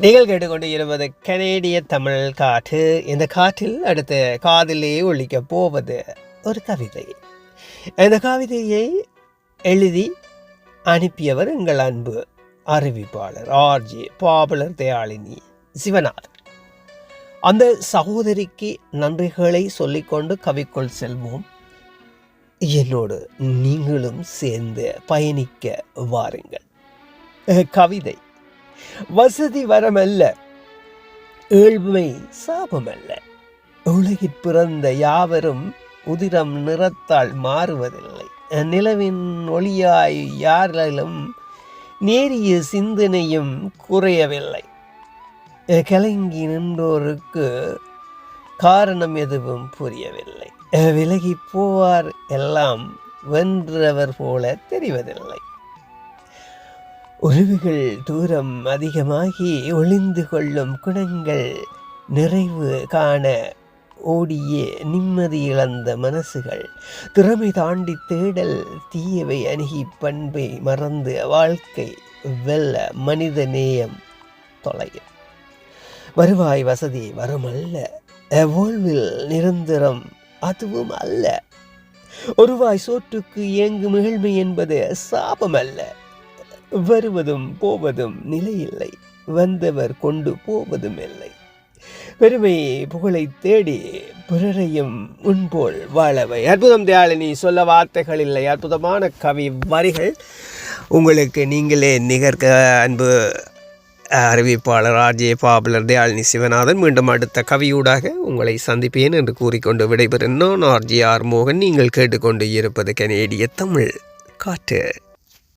நீங்கள் கேட்டுக்கொண்டு இருப்பது கனேடிய தமிழ் காற்று. இந்த காற்றில் அடுத்து காதிலே ஒழிக்கப் போவது ஒரு கவிதை. இந்த கவிதையை எழுதி அனுப்பியவர் எங்கள் அன்பு அறிவிப்பாளர் ஆர்ஜி பாப்புலர் தயாளினி சிவநாத் அந்த சகோதரிக்கு நன்றிகளை சொல்லிக்கொண்டு கவிக்குள் செல்வோம். என்னோடு நீங்களும் சேர்ந்து பயணிக்க வாருங்கள். கவிதை. வசதி வரமல்ல. ஏழ்மை சாபமல்ல. உலகிற் பிறந்த யாவரும் உதிரம் நிறத்தால் மாறுவதில்லை. நிலவின் ஒளியாய் யாரிலும் நேரிய சிந்தனையும் குறையவில்லை. கலங்கி நின்றோருக்கு காரணம் எதுவும் புரியவில்லை. விலகி போவார் எல்லாம் வென்றவர் போல தெரிவதில்லை. உறவுகள் தூரம் அதிகமாகி ஒளிந்து கொள்ளும் குணங்கள் நிறைவு காண ஓடிய நிம்மதி இழந்த மனசுகள். திறமை தாண்டி தேடல் தீயவை அணுகி பண்பை மறந்து வாழ்க்கை வெல்ல மனித நேயம் தொலையும். வருவாய் வசதி வருமல்ல வாழ்வில் நிரந்தரம் அதுவும் அல்ல. ஒருவாய் சோற்றுக்கு இயங்கும் ஏழ்மை என்பது சாபம் அல்ல வருவதும் போவதும் நிலையில்லை. வந்தவர் கொண்டு போவதும் இல்லை. பெருமை புகழை தேடி பிறரையும் முன்போல் வாழவை. அற்புதம் தியாளினி சொல்ல வார்த்தைகள் இல்லை. அற்புதமான கவி வரிகள் உங்களுக்கு நீங்களே நிகர்க்க அன்பு அறிவிப்பாளர் ஆர்ஜே பாபுலர் தயாளினி சிவநாதன். மீண்டும் அடுத்த கவியூடாக உங்களை சந்திப்பேன் என்று கூறிக்கொண்டு விடைபெறும் நான் ஆர்ஜே ஆர். மோகன். நீங்கள் கேட்டுக்கொண்டு இருப்பது கனேடிய தமிழ் காற்று.